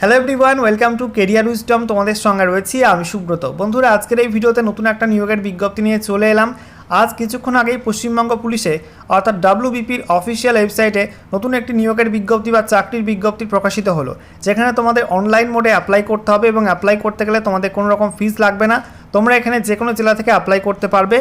Hello everyone welcome to career wisdom তোমাদের সঙ্গে রয়েছি আমি সুব্রত। বন্ধুরা, আজকের এই ভিডিওতে নতুন একটা নিয়োগের বিজ্ঞপ্তি নিয়ে চলে এলাম। আজ কিছুক্ষণ আগেই পশ্চিমবঙ্গ পুলিশে, অর্থাৎ ডাব্লিউবিপির অফিসিয়াল ওয়েবসাইটে নতুন একটি নিয়োগের বিজ্ঞপ্তি বা চাকরির বিজ্ঞপ্তি প্রকাশিত হলো। যেখানে তোমাদের অনলাইন মোডে অ্যাপ্লাই করতে হবে এবং অ্যাপ্লাই করতে গেলে তোমাদের কোনো রকম ফিস লাগবে না। তোমরা এখানে যে কোনো জেলা থেকে অ্যাপ্লাই করতে পারবে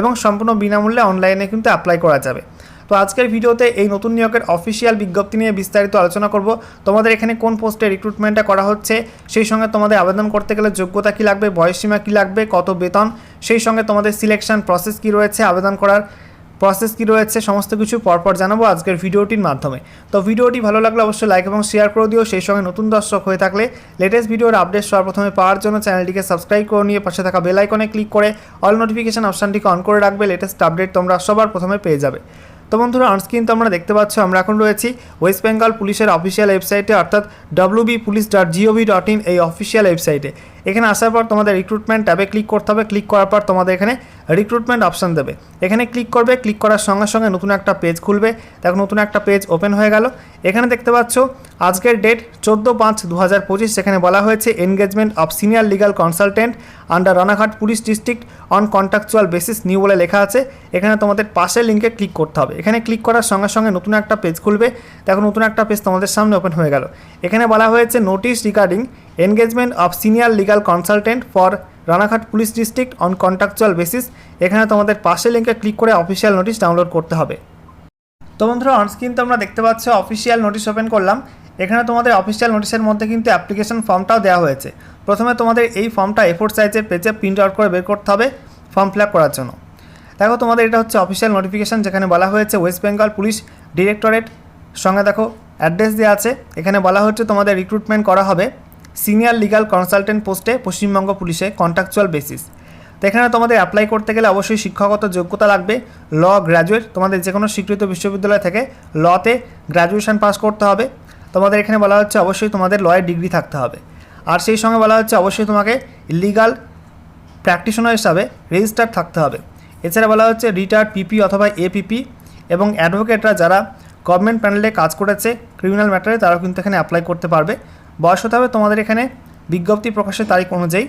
এবং সম্পূর্ণ বিনামূল্যে অনলাইনে কিন্তু অ্যাপ্লাই করা যাবে। তো আজকের ভিডিওতে এই নতুন নিয়োগের অফিসিয়াল বিজ্ঞপ্তি নিয়ে বিস্তারিত আলোচনা করব। তোমাদের এখানে কোন পোস্টে রিক্রুটমেন্টটা করা হচ্ছে, সেই সঙ্গে তোমাদের আবেদন করতে গেলে যোগ্যতা কী লাগবে, বয়সসীমা কী লাগবে, কত বেতন, সেই সঙ্গে তোমাদের সিলেকশন প্রসেস কী রয়েছে, আবেদন করার প্রসেস কী রয়েছে, সমস্ত কিছু পরপর জানাব আজকের ভিডিওটির মাধ্যমে। তো ভিডিওটি ভালো লাগলে অবশ্যই লাইক এবং শেয়ার করে দিও, সেই সঙ্গে নতুন দর্শক হয়ে থাকলে লেটেস্ট ভিডিওর আপডেট সর্বপ্রথমে পাওয়ার জন্য চ্যানেলটিকে সাবস্ক্রাইব করে নিয়ে পাশে থাকা বেল আইকনে ক্লিক করে অল নোটিফিকেশন অপশানটিকে অন করে রাখবে লেটেস্ট আপডেট তোমরা সবার প্রথমে পেয়ে যাবে। তো বন্ধুরা অনস্ক্রিন তোমরা দেখতে পাচ্ছ, আমরা এখন রয়েছি ওয়েস্ট বেঙ্গল পুলিশের অফিসিয়াল ওয়েবসাইটে অর্থাৎ WB police dot GOV dot in এই অফিসিয়াল ওয়েবসাইটে এখানে আসার পর তোমাদের রিক্রুটমেন্ট ট্যাবে ক্লিক করতে হবে। ক্লিক করার পর তোমাদের এখানে রিক্রুটমেন্ট অপশান দেবে। এখানে ক্লিক করবে। ক্লিক করার সঙ্গে সঙ্গে নতুন একটা পেজ খুলবে। দেখো নতুন একটা পেজ ওপেন হয়ে গেল। এখানে দেখতে পাচ্ছ, আজকের ডেট চোদ্দ পাঁচ দু হাজার পঁচিশ সেখানে বলা হয়েছে engagement of senior legal consultant under Ranaghat police district on contractual basis new বলে লেখা আছে। এখানে তোমাদের পাশের লিঙ্কে ক্লিক করতে হবে। এখানে ক্লিক করার সঙ্গে সঙ্গে নতুন একটা পেজ খুলবে। দেখো নতুন একটা পেজ তোমাদের সামনে ওপেন হয়ে গেল। এখানে বলা হয়েছে notice regarding engagement of senior legal consultant for Ranaghat police district on contractual basis. এখানে তোমাদের পাশের লিঙ্কে ক্লিক করে অফিসিয়াল নোটিশ ডাউনলোড করতে হবে। তো বন্ধুরা অনস্ক্রিন তোমরা দেখতে পাচ্ছ অফিসিয়াল নোটিশ ওপেন করলাম। এখানে তোমাদের অফিসিয়াল নোটিশের মধ্যে কিন্তু অ্যাপ্লিকেশন ফর্মটাও দেওয়া হয়েছে। প্রথমে তোমাদের এই ফর্মটা এফোর সাইজের পেজে প্রিন্ট আউট করে বের করতে হবে ফর্ম ফিল করার জন্য। দেখো, তোমাদের এটা হচ্ছে অফিসিয়াল নোটিফিকেশান যেখানে বলা হয়েছে ওয়েস্ট বেঙ্গল পুলিশ ডিরেক্টরেট সঙ্গে দেখো অ্যাড্রেস দেওয়া আছে। এখানে বলা হচ্ছে তোমাদের রিক্রুটমেন্ট করা হবে। সিনিয়র লিগাল কনসালটেন্ট পোস্টে পশ্চিমবঙ্গ পুলিশে কন্ট্রাকচুয়াল বেসিস তো এখানে তোমাদের অ্যাপ্লাই করতে গেলে অবশ্যই শিক্ষাগত যোগ্যতা লাগবে। ল গ্র্যাজুয়েট তোমাদের যে কোনো স্বীকৃত বিশ্ববিদ্যালয় থেকে লতে গ্র্যাজুয়েশন পাস করতে হবে। তোমাদের এখানে বলা হচ্ছে অবশ্যই তোমাদের লয়ের ডিগ্রি থাকতে হবে। আর সেই সঙ্গে বলা হচ্ছে অবশ্যই তোমাকে লিগাল প্র্যাকটিশনার হিসাবে রেজিস্টার থাকতে হবে। এছাড়া বলা হচ্ছে রিটায়ার্ড পিপি অথবা এপিপি এবং অ্যাডভোকেটরা যারা গভর্নমেন্ট প্যানেলে কাজ করেছে ক্রিমিনাল ম্যাটারে তারাও কিন্তু এখানে অ্যাপ্লাই করতে পারবে। বয়স হতে হবে তোমাদের এখানে বিজ্ঞপ্তি প্রকাশের তারিখ অনুযায়ী।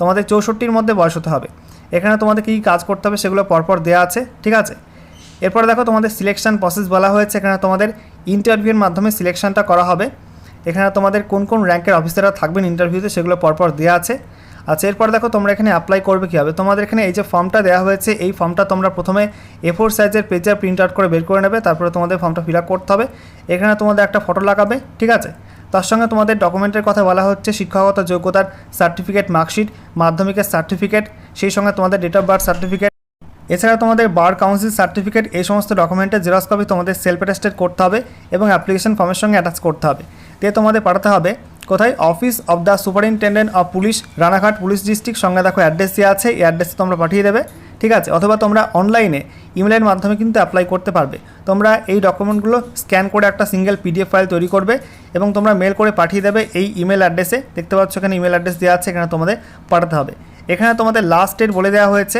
তোমাদের চৌষট্টির মধ্যে বয়স হতে হবে। এখানে তোমাদের কী কাজ করতে হবে সেগুলো পরপর দেওয়া আছে, ঠিক আছে? এরপরে দেখো তোমাদের সিলেকশন প্রসেস বলা হয়েছে। এখানে তোমাদের ইন্টারভিউর মাধ্যমে সিলেকশনটা করা হবে। এখানে তোমাদের কোন কোন র্যাঙ্কের অফিসাররা থাকবেন ইন্টারভিউতে সেগুলো পরপর দেওয়া আছে। আচ্ছা এরপর দেখো তোমরা এখানে অ্যাপ্লাই করবে কীভাবে তোমাদের এখানে এই যে ফর্মটা দেওয়া হয়েছে, এই ফর্মটা তোমরা প্রথমে এ ফোর সাইজের পেজে প্রিন্ট আউট করে বের করে নেবে। তারপরে তোমাদের ফর্মটা ফিল করতে হবে। এখানে তোমাদের একটা ফটো লাগাবে, ঠিক আছে? তার সঙ্গে তোমাদের ডকুমেন্টের কথা বলা হচ্ছে, শিক্ষাগত যোগ্যতার সার্টিফিকেট মার্কশিট মাধ্যমিকের সার্টিফিকেট সেই সঙ্গে তোমাদের ডেট অফ বার্থ সার্টিফিকেট এছাড়া তোমাদের বার কাউন্সিল সার্টিফিকেট এই সমস্ত ডকুমেন্টের জেরক্স কপি তোমাদের সেলফ অ্যাটাস্টেড করতে হবে এবং অ্যাপ্লিকেশন ফর্মের সঙ্গে অ্যাটাচ করতে হবে। দিয়ে তোমাদের পাঠাতে হবে, কোথায়? Office of the superintendent of police Ranaghat police district সঙ্গে দেখো অ্যাড্রেস দেওয়া আছে, এই অ্যাড্রেসে তোমরা পাঠিয়ে দেবে। ঠিক আছে? অথবা তোমরা অনলাইনে ইমেলের মাধ্যমে কিন্তু অ্যাপ্লাই করতে পারবে। তোমরা এই ডকুমেন্টগুলো স্ক্যান করে একটা সিঙ্গেল পিডিএফ ফাইল তৈরি করবে এবং তোমরা মেল করে পাঠিয়ে দেবে এই ইমেল অ্যাড্রেসে দেখতে পাচ্ছ এখানে ইমেল অ্যাড্রেস দেওয়া আছে, এখানে তোমাদের পাঠাতে হবে। এখানে তোমাদের লাস্ট ডেট বলে দেওয়া হয়েছে।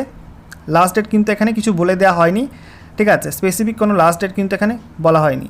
লাস্ট ডেট কিন্তু এখানে কিছু বলে দেওয়া হয়নি। ঠিক আছে? স্পেসিফিক কোনো লাস্ট ডেট কিন্তু এখানে বলা হয়নি।